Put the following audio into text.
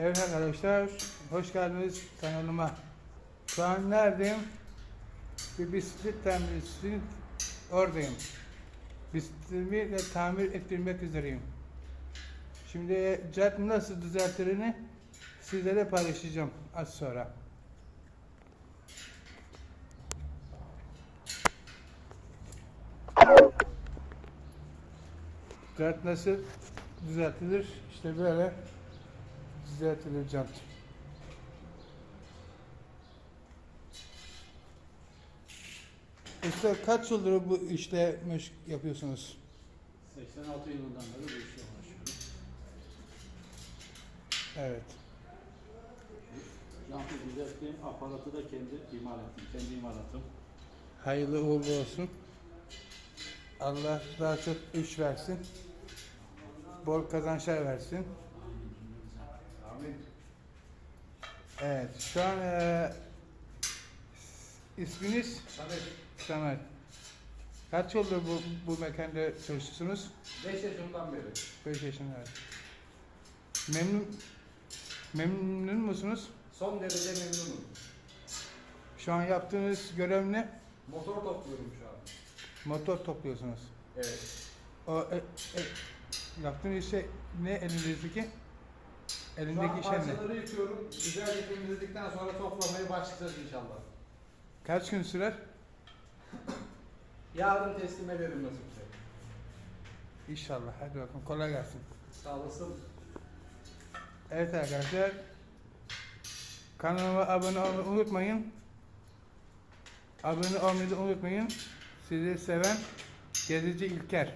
Evet arkadaşlar, hoş geldiniz kanalıma. Şu an neredeyim? Bir bisiklet tamircisinin oradayım. Bisikletimi de tamir ettirmek üzereyim. Şimdi cadde nasıl düzeltirini sizlere paylaşacağım az sonra. Cadde nasıl düzeltilir? İşte böyle düzeltilir cadde. Usta kaç yıldır bu işte yapıyorsunuz? 86 yılından beri bu işle uğraşıyorum. Evet. Jantı düzelttiğim aparatı da kendi imal ettim. Kendi imalatım. Hayırlı uğurlu olsun. Allah daha çok iş versin. Bol kazançlar versin. Amin. Evet. Şu an eee isminiz Samet, Samet. Kaç yıldır bu, bu mekanda çalışıyorsunuz? 5 yaşından beri. 5 yaşında. Memnun memnun musunuz? Son derece memnunum. Şu an yaptığınız görev ne? Motor topluyorum şu an. Motor topluyorsunuz. Evet. O e, e, yaptığınız şey ne elinizdeki? Şu an Elindeki ne? parçaları yıkıyorum. Güzelce temizledikten sonra toplamaya başlayacağız inşallah. Kaç gün sürer? Yarın teslim ederim nasipse. İnşallah. Hadi bakalım. Kolay gelsin. Sağ olasın. Evet arkadaşlar. Kanalıma abone olmayı unutmayın. Abone olmayı da unutmayın. Sizi seven Gezici İlker.